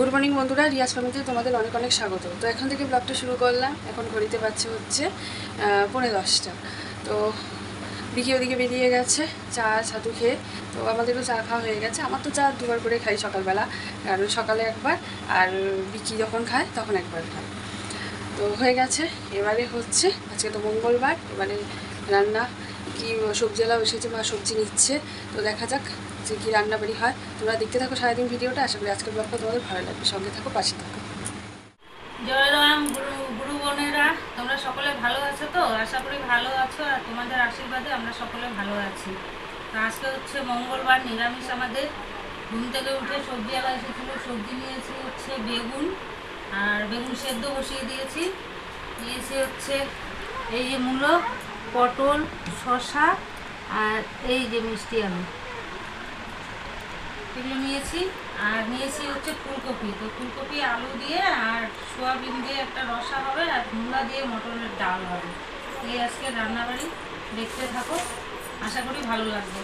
Good morning বন্ধুরা রিয়াজ ফ্যামিলিতে তোমাদের অনেক অনেক স্বাগত। তো এখান থেকে ব্লগটা শুরু করলাম। এখন ঘড়িতে পাচ্ছে হচ্ছে আহ, পৌনে দশটা। তো বিকি ওদিকে বেরিয়ে গেছে চা ছাতু খেয়ে। তো আমাদেরও চা খাওয়া হয়ে গেছে। আমার তো চা দুবার করে খাই সকালবেলা কারণ সকালে একবার আর বিকি যখন খায় তখন একবার খায়। তো হয়ে গেছে এবারে হচ্ছে আজকে তো মঙ্গলবার এবারে রান্না কি সবজিওয়ালা এসেছে মা সবজি নিচ্ছে তো দেখা যাক যে কী রান্নাবাড়ি হয়, তোমরা দেখতে থাকো সারাদিন ভিডিওটা, আশা করি আজকের ব্লগটা তোমাদের ভালো লাগবে। সঙ্গে থাকো, পাশে থাকো। জয় রাম গুরু গুরু বোনেরা, তোমরা সকলে ভালো আছো তো? আশা করি ভালো আছো আর তোমাদের আশীর্বাদে আমরা সকলে ভালো আছি। তো আজকে হচ্ছে মঙ্গলবার, নিরামিষ আমাদের। ঘুম থেকে উঠে সবজিওয়ালা এসেছিল, সবজি নিয়েছি হচ্ছে বেগুন আর বেগুন সেদ্ধ বসিয়ে দিয়েছি। নিয়েছি হচ্ছে এই যে মূলো, পটল, শসা আর এই যে মিষ্টি আলু। এগুলো নিয়েছি। আর নিয়েছি হচ্ছে ফুলকপি। তো ফুলকপি, আলু দিয়ে আর সোয়াবিন দিয়ে একটা রসা হবে আর মূলা দিয়ে মটরের ডাল হবে। এই আজকে রান্নাবাড়ি। দেখতে থাকো। আশা করি ভালো লাগবে।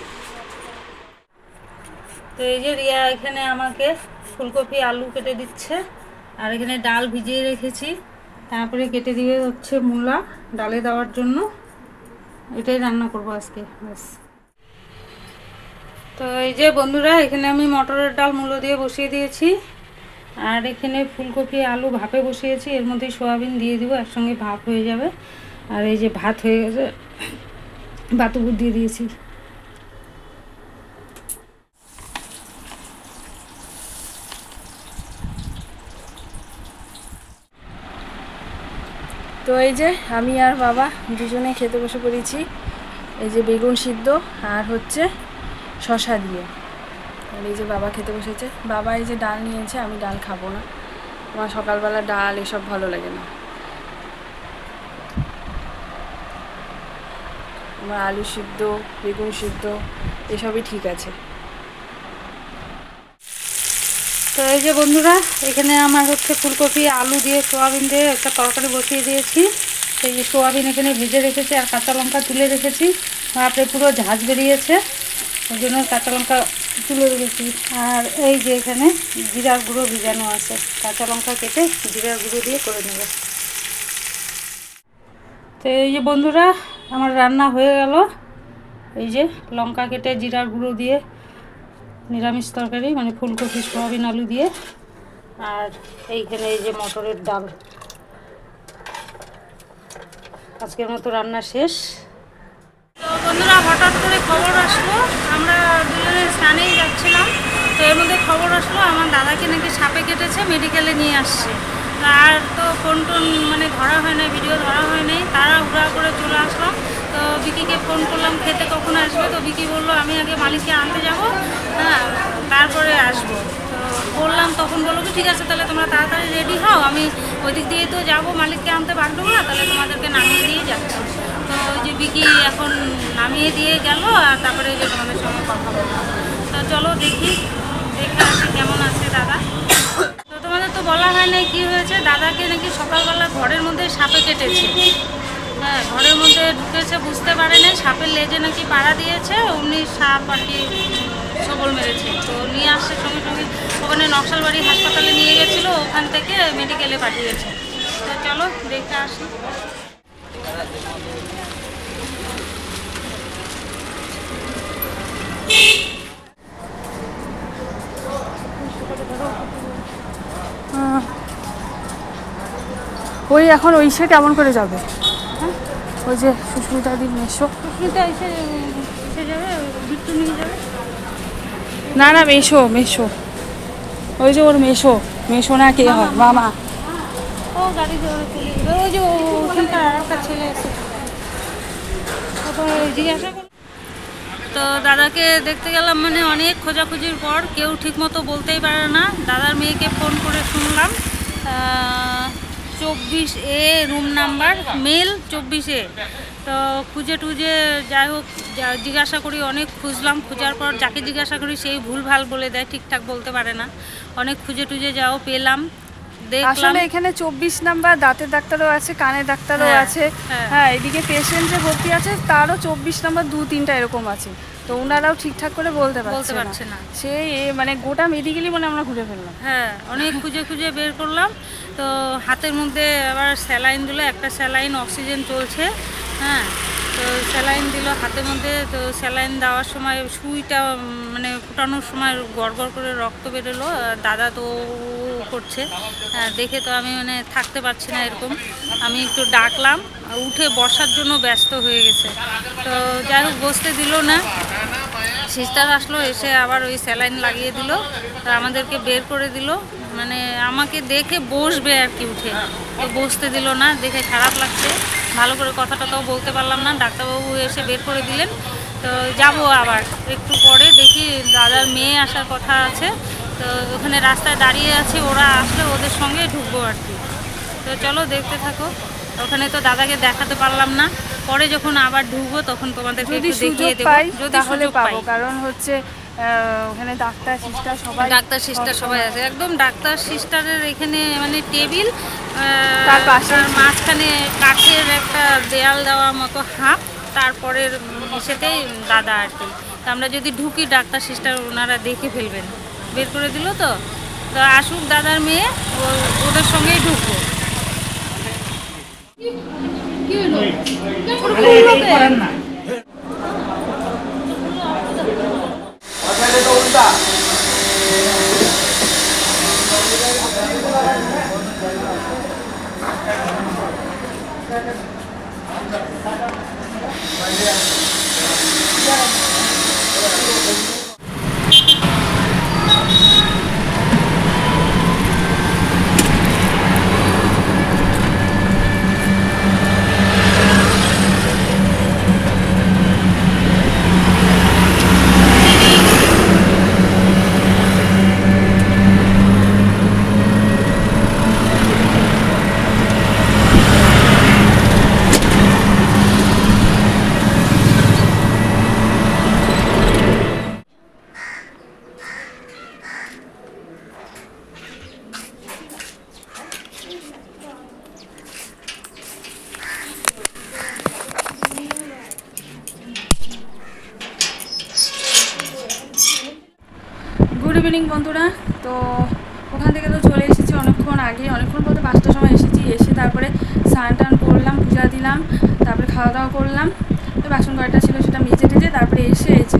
তো এই যে রিয়া এখানে আমাকে ফুলকপি, আলু কেটে দিচ্ছে। আর এখানে ডাল ভিজিয়ে রেখেছি। তারপরে কেটে দিয়ে হচ্ছে মূলা ডালে দেওয়ার জন্য। এটাই রান্না করব আজকে, ব্যাস। তো এই যে বন্ধুরা, এখানে আমি মটরের ডাল মূলো দিয়ে বসিয়ে দিয়েছি। আর এখানে ফুলকপি, আলু ভাপে বসিয়েছি। এর মধ্যে সোয়াবিন দিয়ে দিব, একসঙ্গে ভাপ হয়ে যাবে। আর এই যে ভাত হয়ে গেছে বাতুপুর দিয়ে দিয়েছি। তো এই যে আমি আর বাবা দুজনে খেতে বসে পড়েছি। এই যে বেগুন সিদ্ধ, আর হচ্ছে শশা দিয়ে। আর এই যে বাবা খেতে বসেছে। বাবা এই যে ডাল নিয়েছে, আমি ডাল খাব না। আমার সকালবেলা ডাল এসব ভালো লাগে না। আমার আলু সিদ্ধ, বেগুন সিদ্ধ, এসবই ঠিক আছে। তো এই যে বন্ধুরা, এখানে আমার হচ্ছে ফুলকপি, আলু দিয়ে সোয়াবিন দিয়ে একটা তরকারি বসিয়ে দিয়েছি। সেই সোয়াবিন এখানে ভেজে রেখেছি আর কাঁচা লঙ্কা তুলে রেখেছি। ভাপে পুরো ঝাঁজ বেরিয়েছে। ওই জন্য কাঁচা লঙ্কা তুলে রেখেছি। আর এই যে এখানে জিরার গুঁড়ো ভিজানো আছে, কাঁচা লঙ্কা কেটে জিরার গুঁড়ো দিয়ে করে নেব। তো এই যে বন্ধুরা, আমার রান্না হয়ে গেল। এই যে লঙ্কা কেটে জিরার গুঁড়ো দিয়ে নিরামিষ তরকারি মানে ফুলকপি, সোয়াবিন, আলু দিয়ে। আর এইখানে এই যে মটরের ডাল। আজকের মতো রান্না শেষ। বন্ধুরা, হঠাৎ করে খবর আসলো। আমরা দুজনে স্নানেই যাচ্ছিলাম। তো এর মধ্যে খবর আসলো, আমার দাদাকে নাকি সাপে কেটেছে, মেডিকেলে নিয়ে আসছে। আর তো ফোন টোন মানে ধরা হয় নাই, ভিডিও ধরা হয় নাই, তারা হুড়া করে চলে আসলাম। তো বিকিকে ফোন করলাম, খেতে কখন আসবে? তো বিকি বলল, আমি আগে মালিককে আনতে যাব হ্যাঁ তারপরে আসব। বললাম, তখন বলল কি ঠিক আছে, তাহলে তোমরা তাড়াতাড়ি রেডি হও। আমি ওই দিক দিয়ে তো যাব, মালিককে আনতে পারব না, তাহলে তোমাদেরকে নামিয়ে দিয়ে যাচ্ছি। তো ওই যে বিকি এখন নামিয়ে দিয়ে গেল, আর তারপরে যে তোমাদের সঙ্গে কথা বললাম। তো চলো দেখি, দেখে আসি কেমন আছে দাদা। তো তোমাদের তো বলা হয় নাই কি হয়েছে, দাদাকে নাকি সকালবেলা ঘরের মধ্যে সাপে কেটেছে। ঢুকেছে, বুঝতে পারে নাই। সাপের লেজে নাকি পাড়া দিয়েছে, অমনি সাপ আর কি সবল মেরেছে। তো নিয়ে আসছে সঙ্গে সঙ্গে। ওখানে নকশালবাড়ি হাসপাতালে নিয়ে গেছিল, ওখান থেকে মেডিকেলে পাঠিয়েছে। তো চলো, দেখতে আসি। ওই এখন ওই সে কেমন করে যাবে? ওই যে সুস্মিতা দি মেশো। সুস্মিতা এসে এসে যাবে বিট্টু নিয়ে যাবে? না না মেশো মেশো। ওই যে ওর মেশো মেশো না কে হয় মামা। ও গাড়ি ওই যে ও- ওখানকার আর একটা ছেলে এসে জিজ্ঞাসা তো দাদাকে দেখতে গেলাম মানে অনেক খোঁজাখুঁজির পর কেউ ঠিকমতো বলতেই পারে না। দাদার মেয়েকে ফোন করে শুনলাম। চব্বিশ এ রুম নাম্বার মেল চব্বিশ এ। তো খুঁজে টুজে যাই হোক জিজ্ঞাসা করি, অনেক খুঁজলাম। খোঁজার পর যাকে জিজ্ঞাসা করি, সেই ভুল ভালো বলে দেয়, ঠিকঠাক বলতে পারে না। অনেক খুঁজে টুজে যাও, পেলাম। আসলে এখানে চব্বিশ নাম্বার দাঁতের ডাক্তারও আছে কানের ডাক্তারও হ্যাঁ, আছে। হ্যাঁ। হ্যাঁ এদিকে পেশেন্ট যে ভর্তি আছে তারও চব্বিশ নাম্বার দু তিনটা এরকম আছে। তো ওনারাও ঠিকঠাক করে বলতে পারছে না। এ- মানে গোটা মেডিকেলই মানে আমরা ঘুরে ফেললাম। হ্যাঁ অনেক খুঁজে খুঁজে বের করলাম। তো হাতের মধ্যে আবার স্যালাইন দিল একটা স্যালাইন অক্সিজেন চলছে। হ্যাঁ তো স্যালাইন দিল, হাতের মধ্যে তো স্যালাইন দেওয়ার সময় সুইটা মানে ফুটানোর সময় গড় গড় করে রক্ত বেরোলো। দাদা তো করছে। দেখে তো আমি মানে থাকতে পারছি না এরকম। আমি একটু ডাকলাম উঠে বসার জন্য ব্যস্ত হয়ে গেছে। তো যাই হোক, বসতে দিল না। সিস্টার আসলো, এসে আবার ওই স্যালাইন লাগিয়ে দিল আমাদেরকে বের করে দিল। মানে আমাকে দেখে বসবে আর কি উঠে। তো বসতে দিল না, দেখে খারাপ লাগছে। ভালো করে কথাটা তো বলতে পারলাম না ডাক্তারবাবু এসে বের করে দিলেন। তো যাব আবার একটু পরে দেখি দাদার মেয়ে আসার কথা আছে। তো ওখানে রাস্তায় দাঁড়িয়ে আছে ওরা আসলে ওদের সঙ্গে ঢুকবো আর কি। তো চলো দেখতে থাকো। ওখানে তো দাদাকে দেখাতে পারলাম না। পরে যখন আবার ঢুকবো তখন তোমাদেরকে দেখিয়ে দেবো। যদি সুযোগ পাই। পাবো কারণ হচ্ছে ওখানে ডাক্তার সিস্টার সবাই ডাক্তার সিস্টার সবাই আছে। একদম ডাক্তার সিস্টারের এখানে মানে টেবিল তার পাশে- মাঝখানে কাঠের একটা দেয়াল দেওয়ার মতো হাঁপ তারপরের সেটাই দাদা আর কি। তো আমরা যদি ঢুকি ডাক্তার সিস্টার ওনারা দেখে ফেলবেন। বের করে দিল তো? তো আসুক দাদার মেয়ে ও- ওদের সঙ্গেই ঢুকবো। গুড ইভিনিং বন্ধুরা। তো ওখান থেকে তো চলে এসেছি অনেকক্ষণ আগে। অনেকক্ষণ বলতে পাঁচটার সময় এসেছি। এসে তারপরে স্নান টান করলাম, পূজা দিলাম, তারপরে খাওয়া দাওয়া করলাম। তো বাসন কয়টা ছিল সেটা মেজে টেজে তারপরে এসে যে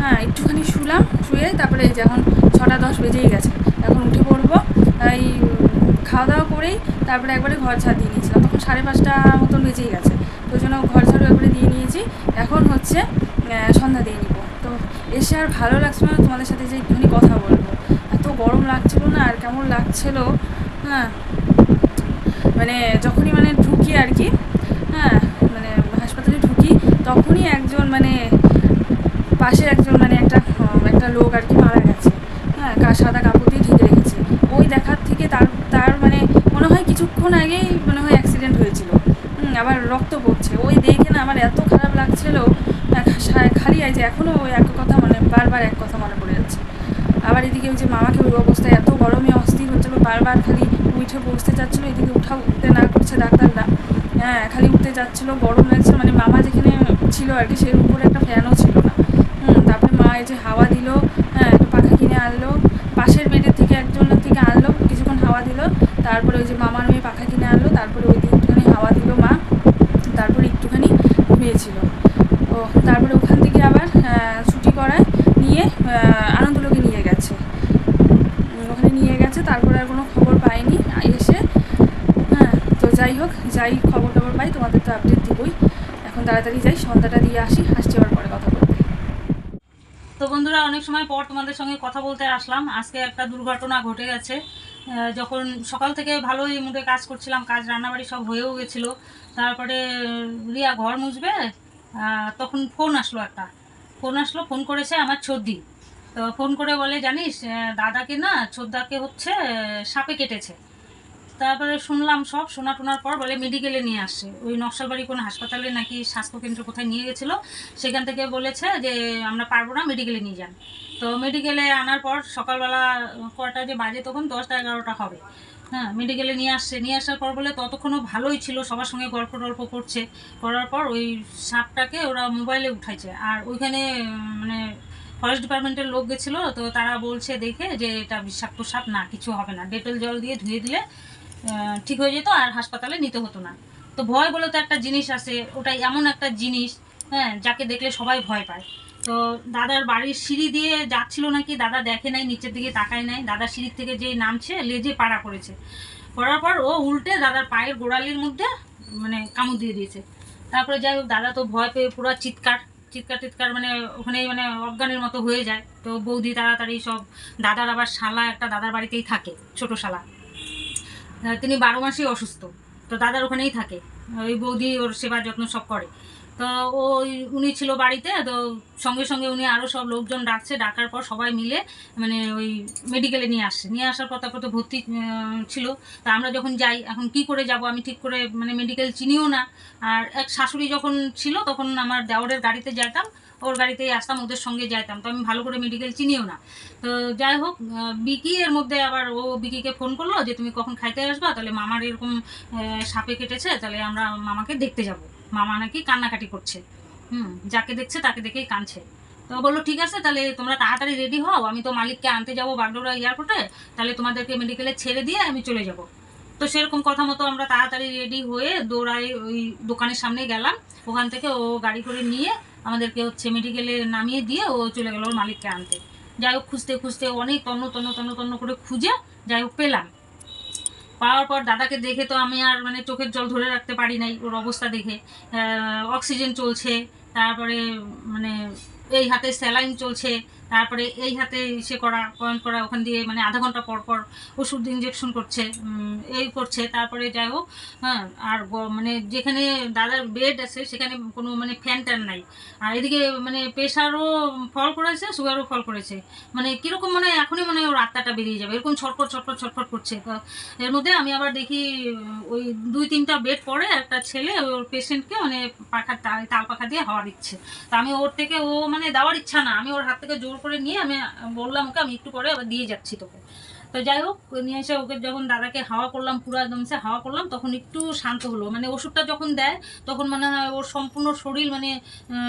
হ্যাঁ একটুখানি শুলাম, শুয়ে তারপরে এই যে এখন ছটা দশ বেজেই গেছে। এখন উঠে পড়ব। তাই খাওয়া দাওয়া করেই তারপরে একবারে ঘর ঝাড় দিয়ে নিয়েছিলাম। তখন সাড়ে পাঁচটা মতন বেজেই গেছে। তো জন্য ঘর ঝাড়ু একবারে দিয়ে নিয়েছি। এখন হচ্ছে সন্ধ্যা দিয়ে নিব। তো এসে আর ভালো লাগছিল না তোমাদের সাথে যে একটুখানি কথা বলব। এত গরম লাগছিল না আর কেমন লাগছিল? হ্যাঁ। মানে যখনই মানে ঢুকি আর কি হ্যাঁ মানে হাসপাতালে ঢুকি, তখনই একজন মানে পাশে একজন মানে একটা একটা লোক আর কি মারা গেছে। হ্যাঁ সাদা কাপড় দিয়ে ঢেকে রেখেছে। ওই দেখার থেকে তার তার মানে মনে হয় কিছুক্ষণ আগেই মনে হয় অ্যাক্সিডেন্ট হয়েছিল। আবার রক্ত পড়ছে। ওই দেখে না আমার এত খারাপ লাগছিল খালি এই যে এখনও ওই এক কথা মানে বারবার এক কথা মনে পড়ে যাচ্ছে। আবার এদিকে ওই যে মামাকে ওই অবস্থায় এত গরমে অস্থির হচ্ছিল, বারবার খালি উঠে বসতে চাচ্ছিল, এদিকে উঠা উঠতে না করছে ডাক্তাররা। হ্যাঁ খালি উঠতে যাচ্ছিল গরম লাগছিল মানে মামা যেখানে ছিল আর কি সের উপরে একটা ফ্যানও ছিল না। হুম, তারপরে মা এই যে হাওয়া দিল হ্যাঁ একটা পাখা কিনে আনলো, পাশের বেডের থেকে একজনের থেকে আনলো, কিছুক্ষণ হাওয়া দিল, তারপরে ওই যে মামার মেয়ে পাখা কিনে আনলো, তারপরে ওই দিকে একটুখানি হাওয়া দিল মা, তারপরে একটুখানি ঘুমিয়েছিল ও তারপরে ওখান থেকে আবার আহ, ছুটি করায় নিয়ে আহ, আনন্দলোকে নিয়ে গেছে উম, ওখানে নিয়ে গেছে তারপরে আর কোনো খবর পাইনি আর এসে হ্যাঁ তো যাই হোক, যাই খবর টবর পাই তোমাদের তো আপডেট দিবই। এখন তাড়াতাড়ি যাই, সন্ধ্যাটা দিয়ে আসি, আসছি আবার পরে কথা বলতে। তো বন্ধুরা, অনেক সময় পর তোমাদের সঙ্গে কথা বলতে আসলাম। আজকে একটা দুর্ঘটনা ঘটে গেছে। যখন সকাল থেকে ভালোই মুডে কাজ করছিলাম, কাজ, রান্নাবাড়ি সব হয়েও গেছিল। তারপরে রিয়া ঘর মুছবে তখন ফোন আসলো একটা। ফোন আসলো ফোন করেছে আমার ছদ্দি। তো ফোন করে বলে, জানিস দাদাকে না, ছোদ্দাকে হচ্ছে সাপে কেটেছে। তারপরে শুনলাম সব, শোনা টোনার পর বলে মেডিকেলে নিয়ে আসছে ওই নকশালবাড়ি কোনো হাসপাতালে নাকি স্বাস্থ্যকেন্দ্র কোথায় নিয়ে গেছিল, সেখান থেকে বলেছে যে আমরা পারব না, মেডিকেলে নিয়ে যান। তো মেডিকেলে আনার পর সকালবেলা কটা যে বাজে তখন দশটা এগারোটা হবে। হ্যাঁ মেডিকেলে নিয়ে আসছে নিয়ে আসার পর বলে ততক্ষণও ভালোই ছিল, সবার সঙ্গে গল্প টল্প করছে। করার পর ওই সাপটাকে ওরা মোবাইলে উঠাইছে। আর ওইখানে মানে ফরেস্ট ডিপার্টমেন্টের লোক গেছিল, তো তারা বলছে দেখে যে এটা বিষাক্ত সাপ, না, কিছু হবে না। ডেটল জল দিয়ে ধুয়ে দিলে ঠিক হয়ে যেত আর হাসপাতালে নিতে হতো না। তো ভয় বলে তো একটা জিনিস আছে ওটা এমন একটা জিনিস হ্যাঁ যাকে দেখলে সবাই ভয় পায়। তো দাদার বাড়ির সিঁড়ি দিয়ে যাচ্ছিল নাকি, দাদা দেখে নাই, নিচের দিকে তাকায় নাই। দাদার সিঁড়ির থেকে যে নামছে, লেজে পাড়া করেছে করার পর ও উল্টে দাদার পায়ের গোড়ালির মধ্যে মানে কামড় দিয়ে দিয়েছে। তারপরে যাই হোক, দাদা তো ভয় পেয়ে পুরো চিৎকার চিৎকার, টিৎকার মানে ওখানে মানে অজ্ঞানের মতো হয়ে যায়। তো বৌদি তাড়াতাড়ি সব, দাদার আবার শালা একটা দাদার বাড়িতেই থাকে, ছোট শালা। তিনি বারো মাসেই অসুস্থ। তো দাদার ওখানেই থাকে। ওই বৌদি ওর সেবা যত্ন সব করে। তো ওই উনি ছিল বাড়িতে, তো সঙ্গে সঙ্গে উনি আরও সব লোকজন ডাকছে, ডাকার পর সবাই মিলে মানে ওই মেডিকেলে নিয়ে আসছে। নিয়ে আসার পর তারপর তো ভর্তি ছিল। তা আমরা যখন যাই, এখন কি করে যাব আমি ঠিক করে মানে মেডিকেল চিনিও না। আর এক শাশুড়ি যখন ছিল, তখন আমার দেওরের গাড়িতে যেতাম ওর গাড়িতেই আসতাম, ওদের সঙ্গে যাইতাম। তো আমি ভালো করে মেডিকেল চিনিও না। তো যাই হোক বিকি এর মধ্যে আবার ও বিকিকে ফোন করল যে, তুমি কখন খাইতে আসবা? তাহলে মামার এরকম সাপে কেটেছে, তাহলে আমরা মামাকে দেখতে যাব। মামা নাকি কান্নাকাটি করছে। হুম, যাকে দেখছে তাকে দেখেই কাঁদছে। তো বলল, ঠিক আছে, তাহলে তোমরা তাড়াতাড়ি রেডি হও। আমি তো মালিককে আনতে যাব বাগডোরা এয়ারপোর্টে। তাহলে তোমাদেরকে মেডিকেলে ছেড়ে দিয়ে আমি চলে যাব। তো সেরকম কথা মতো আমরা তাড়াতাড়ি রেডি হয়ে দৌড়ায় ওই দোকানের সামনে গেলাম। ওখান থেকে ও গাড়ি করে নিয়ে আমাদেরকে হচ্ছে মেডিকেলে নামিয়ে দিয়ে ও চলে গেল ওর মালিককে আনতে। যাই হোক, খুঁজতে খুঁজতে অনেক তন্ন তন্ন তন্ন তন্ন করে খুঁজে যাই হোক পেলাম। পাওয়ার পর দাদাকে দেখে তো আমি আর মানে চোখের জল ধরে রাখতে পারি নাই, ওর অবস্থা দেখে। অক্সিজেন চলছে, তারপরে মানে এই হাতে স্যালাইন চলছে তারপরে এই হাতে ইসে করা পয়েন্ট করা, ওখান দিয়ে মানে আধা ঘণ্টা পর পর ওষুধ ইঞ্জেকশন করছে এই করছে, তারপরে যাই হোক হ্যাঁ আর মানে যেখানে দাদার বেড আছে, সেখানে কোনো মানে ফ্যান ট্যান নাই। আর এদিকে মানে প্রেশারও ফল করেছে সুগারও ফল করেছে। মানে কীরকম মানে এখনই মানে ওর আত্মাটা বেরিয়ে যাবে, এরকম ছটফট ছটফট ছটফট করছে। এর মধ্যে আমি আবার দেখি, ওই দুই তিনটা বেড পরে একটা ছেলে ওর পেশেন্টকে মানে পাখা তাল পাখা দিয়ে হাওয়া দিচ্ছে। তা আমি ওর থেকে ও মানে দেওয়ার ইচ্ছা না, আমি ওর হাত থেকে জোর করে নিয়ে আমি বললাম ওকে, আমি একটু পরে আবার দিয়ে যাচ্ছি তোকে। তো যাই হোক, নিয়ে এসে ওকে যখন দাদাকে হাওয়া করলাম, পুরো একদম সে হাওয়া করলাম, তখন একটু শান্ত হলো। মানে ওষুধটা যখন দেয়, তখন মানে ওর সম্পূর্ণ শরীর মানে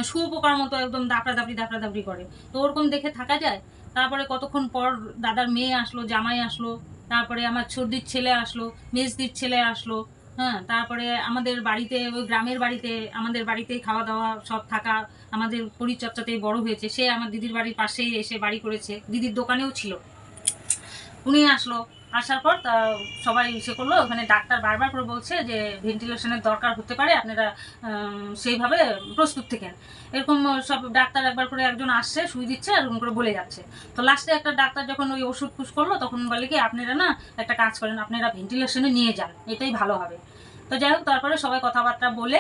শুয়োপোকার মতো একদম দাপড়া দাপড়ি দাপড়া দাপড়ি করে। তো ওরকম দেখে থাকা যায়। তারপরে কতক্ষণ পর দাদার মেয়ে আসলো, জামাই আসলো, তারপরে আমার সর্দির ছেলে আসলো, মেজদির ছেলে আসলো হ্যাঁ তারপরে আমাদের বাড়িতে, ওই গ্রামের বাড়িতে, আমাদের বাড়িতেই খাওয়া দাওয়া সব থাকা আমাদের পরিচর্যাতেই বড় হয়েছে। সে আমার দিদির বাড়ির পাশেই এসে বাড়ি করেছে। দিদির দোকানেও ছিল। উনি আসলো। আসার পর তা সবাই সে করল। ওখানে ডাক্তার বারবার করে বলছে যে, ভেন্টিলেশনের দরকার হতে পারে। আপনারা সেইভাবে প্রস্তুত থেকেন। এরকম সব ডাক্তার একবার করে একজন আসছে সুই দিচ্ছে এরকম করে বলে যাচ্ছে। তো লাস্টে একটা ডাক্তার যখন ওই ওষুধ পুষ করল, তখন বলে কি, আপনারা না একটা কাজ করেন। আপনারা ভেন্টিলেশনে নিয়ে যান। এটাই ভালো হবে। তো যাই হোক, তারপরে সবাই কথাবার্তা বলে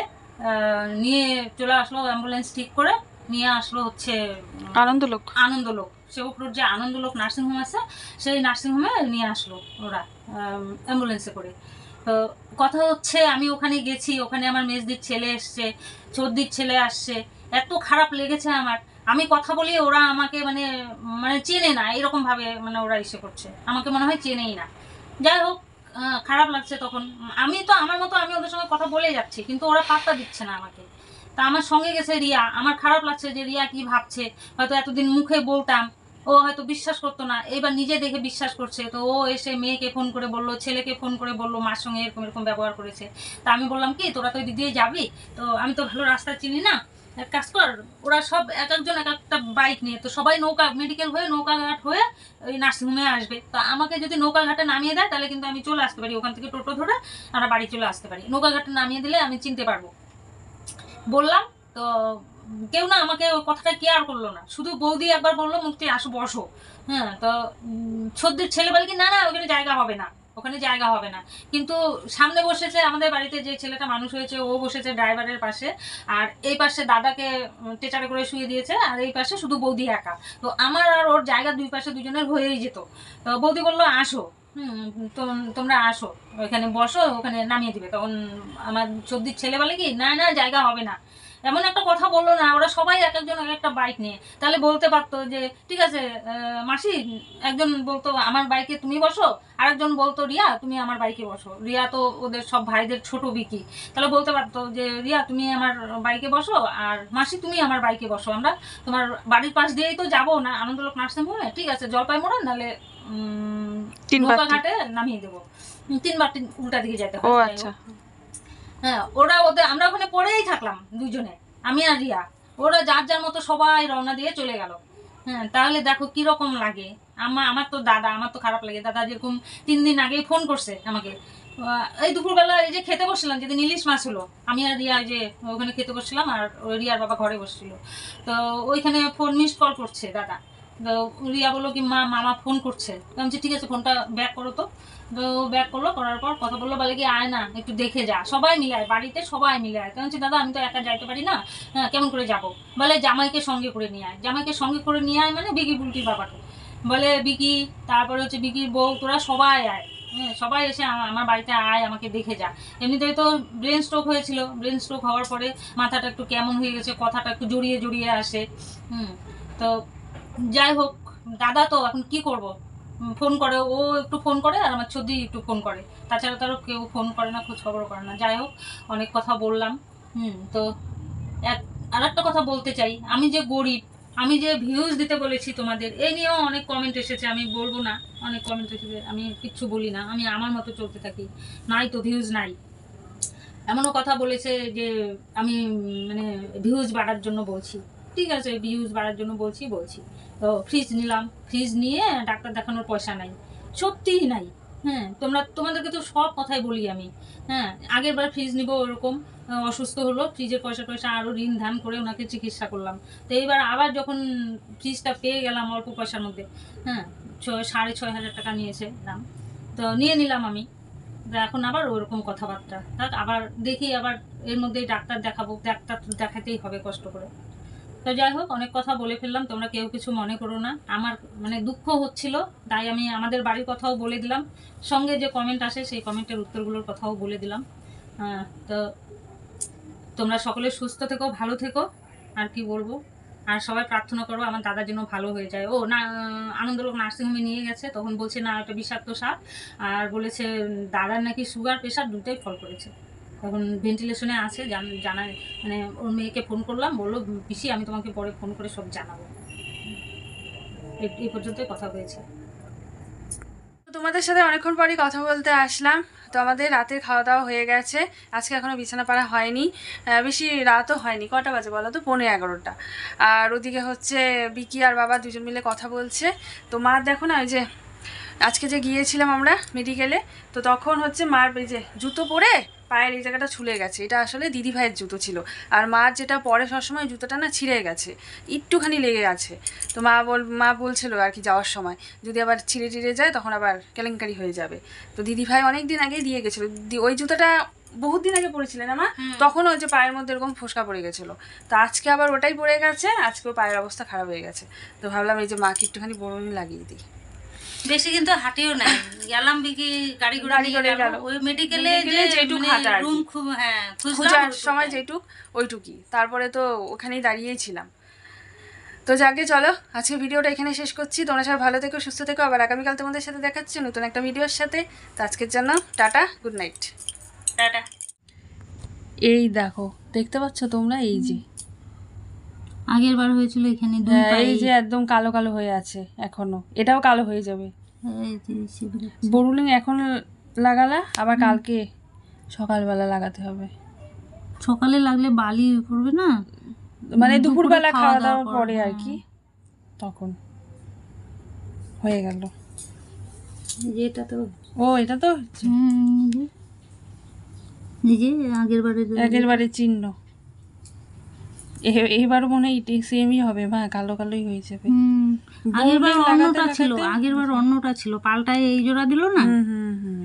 নিয়ে চলে আসলো অ্যাম্বুলেন্স ঠিক করে নিয়ে আসলো হচ্ছে আনন্দলোক। আনন্দলোক। সেবক রোড যে আনন্দলোক নার্সিংহোম আছে সেই নার্সিংহোমে নিয়ে আসলো ওরা অ্যাম্বুলেন্সে করে। তো কথা হচ্ছে আমি ওখানে গেছি ওখানে আমার মেজদির ছেলে এসছে সর্দির ছেলে আসছে এত খারাপ লেগেছে আমার। আমি কথা বলি ওরা আমাকে মানে মানে চেনে না এরকমভাবে মানে ওরা এসে করছে। আমাকে মনে হয় চেনেই না। যাই হোক খারাপ লাগছে তখন। আমি তো আমার মতো আমি ওদের সঙ্গে কথা বলে যাচ্ছি, কিন্তু ওরা পাত্তা দিচ্ছে না আমাকে। তা আমার সঙ্গে গেছে রিয়া। আমার খারাপ লাগছে যে রিয়া কি ভাবছে। হয়তো এতদিন মুখে বলতাম, ও হয়তো বিশ্বাস করতো না। এবার নিজে দেখে বিশ্বাস করছে। তো ও এসে মেয়েকে ফোন করে বলল, ছেলেকে ফোন করে বলল, মার সঙ্গে এরকম এরকম ব্যবহার করেছে। তা আমি বললাম, কি, তোরা তো দিয়ে যাবি? তো আমি তো ভালো রাস্তা চিনি না। এক কাজ কর, ওরা সব এক একজন এক একটা বাইক নিয়ে, তো সবাই নৌকা মেডিকেল হয়ে নৌকাঘাট হয়ে ওই নার্সিংহোমে আসবে। তো আমাকে যদি নৌকাঘাটে নামিয়ে দেয়, তাহলে কিন্তু আমি চলে আসতে পারি। ওখান থেকে টোটো ধরে আমরা বাড়ি চলে আসতে পারি। নৌকাঘাটে নামিয়ে দিলে আমি চিনতে পারব। বললাম, তো কেউ না আমাকে ওই কথাটা কেয়ার করল না। শুধু বৌদি একবার বলল মুক্তি আসো, বসো। হ্যাঁ তো সর্দির ছেলে বলে কি? না না ওখানে জায়গা হবে না। ওখানে জায়গা হবে না। কিন্তু সামনে বসেছে আমাদের বাড়িতে যে ছেলেটা মানুষ হয়েছে, ও বসেছে ড্রাইভারের পাশে। আর এই পাশে দাদাকে টেচারে করে শুয়ে দিয়েছে, আর এই পাশে শুধু বৌদি একা। তো আমার আর ওর জায়গা দুই পাশে দুজনের হয়েই যেত। তো বৌদি বলল, আসো। হুম তোমরা আসো। ওখানে বসো, ওখানে নামিয়ে দিবে। তখন আমার সর্দির ছেলে বলে কি, না না, জায়গা হবে না। এমন একটা কথা বলল না ওরা সবাই এক একজন এক একটা বাইক নিয়ে। তাহলে বলতে পারতো যে ঠিক আছে মাসি একজন বলতো আমার বাইকে তুমি বসো। আরেকজন বলতো রিয়া তুমি আমার বাইকে বসো। রিয়া তো ওদের সব ভাইদের ছোট বিকি। তাহলে বলতে পারতো যে রিয়া তুমি আমার বাইকে বসো আর মাসি তুমি আমার বাইকে বসো। আমরা তোমার বাড়ির পাশ দিয়েই তো যাব না আনন্দলোক নার্সিং হোমে। ঠিক আছে জলপাই মোড়া নাহলে ঘাটে নামিয়ে দেবো। তিনবার তিন উল্টা দিকে যেতে ও হয়, ওরা ওদের, আমরা ওখানে পড়েই থাকলাম দুজনে, আমি আর রিয়া। ওরা যার যার মতো সবাই রওনা দিয়ে চলে গেল। হ্যাঁ তাহলে দেখো কীরকম লাগে। আমার আমার তো দাদা, আমার তো খারাপ লাগে। দাদা যেরকম তিন দিন আগেই ফোন করছে আমাকে। এই দুপুরবেলা এই যে খেতে বসছিলাম, যেদিন ইলিশ মাছ হলো, আমি আর রিয়া যে ওখানে খেতে বসছিলাম আর রিয়ার বাবা ঘরে বসছিল। তো ওইখানে ফোন মিস কল করছে দাদা। তো রিয়া বলল কি, মা, মামা ফোন করছে। আমি ঠিক আছে ফোনটা ব্যাক করো তো। ব্যাক করল, করার পর কথা বলল, বলে কি, আয় না, একটু দেখে যা। সবাই মিলে আয়, বাড়িতে সবাই মিলে আয়। আমি দাদা, আমি তো একা যাইতে পারি না। হ্যাঁ কেমন করে যাব? বলে, জামাইকে সঙ্গে করে নিয়ে আয়। জামাইকে সঙ্গে করে নিয়ে আয় মানে বিকি বুলটির বাবাকে। বলে, বিকি, তারপরে হচ্ছে বিকির বউ, তোরা সবাই আয়। হ্যাঁ সবাই এসে আমার বাড়িতে আয়, আমাকে দেখে যা। এমনিতে তো ব্রেন স্ট্রোক হয়েছিল। ব্রেন স্ট্রোক হওয়ার পরে মাথাটা একটু কেমন হয়ে গেছে, কথাটা একটু জড়িয়ে জড়িয়ে আসে। হুম, তো যাই হোক, দাদা তো এখন কি করব? ফোন করে, ও একটু ফোন করে আর আমার ছদি একটু ফোন করে। তাছাড়া তারও কেউ ফোন করে না, খোঁজখবর করে না। যাই হোক, অনেক কথা বললাম। হুম, তো এক আর একটা কথা বলতে চাই। আমি যে গরিব, আমি যে ভিউজ দিতে বলেছি তোমাদের এই নিয়েও অনেক কমেন্ট এসেছে, আমি বলব না। অনেক কমেন্ট এসেছে, আমি কিচ্ছু বলি না, আমি আমার মতো চলতে থাকি। নাই তো ভিউজ নাই। এমনও কথা বলেছে যে আমি মানে ভিউজ বাড়ার জন্য বলছি। ঠিক আছে ভিউজ বাড়ার জন্য বলছি বলছি। তো ফ্রিজ নিলাম ফ্রিজ নিয়ে ডাক্তার দেখানোর পয়সা নাই। সত্যিই নাই হ্যাঁ তোমরা, তোমাদেরকে তো সব কথাই বলি আমি হ্যাঁ। আগের বার ফ্রিজ নিব ওরকম অসুস্থ হলো ফ্রিজের পয়সা টয়সা আরও ঋণ ধান করে ওনাকে চিকিৎসা করলাম। তো এইবার আবার যখন ফ্রিজটা পেয়ে গেলাম অল্প পয়সার মধ্যে হ্যাঁ ছয়, সাড়ে ছয় হাজার টাকা নিয়েছে দাম। তো নিয়ে নিলাম আমি। এখন আবার ওরকম কথাবার্তা। আবার দেখি, আবার এর মধ্যেই ডাক্তার দেখাবো, ডাক্তার দেখাতেই হবে কষ্ট করে। তো যাই হোক, অনেক কথা বলে ফেললাম, তোমরা কেউ কিছু মনে করো না। আমার মানে দুঃখ হচ্ছিল, তাই আমি আমাদের বাড়ির কথাও বলে দিলাম। সঙ্গে যে কমেন্ট আসে, সেই কমেন্টের উত্তরগুলোর কথাও বলে দিলাম। তো তোমরা সকলে সুস্থ থেকো, ভালো থেকো, আর কি বলব? আর সবাই প্রার্থনা করো, আমার দাদার জন্য ভালো হয়ে যায়। ও, না আনন্দলোক নার্সিংহোমে নিয়ে গেছে, তখন বলছে, না ওটা বিষাক্ত সাপ আর বলেছে, দাদার নাকি সুগার প্রেশার দুটোই ফল করেছে। তখন ভেন্টিলেশনে আছে, জান- মানে ওর মেয়েকে ফোন করলাম, বলল, পিসি, আমি তোমাকে পরে ফোন করে সব জানাব। এই- পর্যন্তই কথা হয়েছে। তোমাদের সাথে অনেকক্ষণ পরই কথা বলতে আসলাম। তো আমাদের রাতের খাওয়া দাওয়া হয়ে গেছে। আজকে এখনও বিছানা পাড়া হয়নি বেশি রাতও হয়নি। কটা বাজে বলো তো? পৌনে এগারোটা। আর ওদিকে হচ্ছে বিকি আর বাবা দুজন মিলে কথা বলছে। তো মা, দেখো না, ওই যে আজকে যে গিয়েছিলাম আমরা মেডিকেলে তো তখন হচ্ছে মার এই যে জুতো পরে পায়ের এই জায়গাটা ছুলে গেছে। এটা আসলে দিদি ভাইয়ের জুতো ছিল। আর মার যেটা পরে সবসময় জুতোটা না ছিঁড়ে গেছে। একটুখানি লেগে গেছে তো মা বল মা বলছিল আর কি যাওয়ার সময় যদি আবার ছিঁড়ে টিড়ে যায় তখন আবার কেলেঙ্কারি হয়ে যাবে। তো দিদি ভাই অনেক দিন আগেই দিয়ে গেছিল। দি- ওই জুতোটা বহুত দিন আগে পড়েছিলেন আমার তখন ওই যে পায়ের মধ্যে এরকম ফোসকা পড়ে গেছিল। তো আজকে আবার ওটাই পড়ে গেছে আজকেও পায়ের অবস্থা খারাপ হয়ে গেছে। তো ভাবলাম এই যে মাকে একটুখানি বড়নি লাগিয়ে দিই। বেশি কিন্তু হাঁটিও নাই। গেলাম বিকি গাড়ি ঘোড়া গাড়ি নিয়ে করে গেল গেল। ওই মেডিকেলে যে যেটুক মানে হাঁটা রুম খুব হ্যাঁ খোঁজার সময় যেটুক ওইটুকুই। তারপরে তো ওখানেই দাঁড়িয়েই ছিলাম তো যাকে চলো আজকে ভিডিওটা এখানে শেষ করছি। তোমরা সবাই ভালো থেকো সুস্থ থেকো। আবার আগামীকাল তোমাদের সাথে দেখাচ্ছি নতুন একটা ভিডিওর সাথে। তো আজকের জন্য টাটা গুড নাইট টাটা। এই দেখো দেখতে পাচ্ছ তোমরা? এই যে। আগের বার হয়েছিল এখানে দুই হ্যাঁ, পায়ে। এই যে একদম কালো কালো হয়ে আছে এখনও। এটাও কালো হয়ে যাবে। এই যে শিবিরে। বরুলিং এখন লাগালা আবার কালকে সকালবেলা লাগাতে হবে। সকালে লাগলে বালি পড়বে না? মানে দুপুরবেলা খাওয়া খাওয়া দাওয়া দাওয়ার পরে আর কি। তখন। হয়ে গেল। এই যে এটা তো ও এটা তো এই যে আগের বারে আগের বারে চিহ্ন। এ- এইবারও মনে হয় সেমই হবে বা কালো কালোই হয়ে যাবে। আগের বার অন্যটা ছিল আগেরবার আগের বার অন্যটা ছিল পাল্টায় এই জোড়া দিল না? হুম হুম।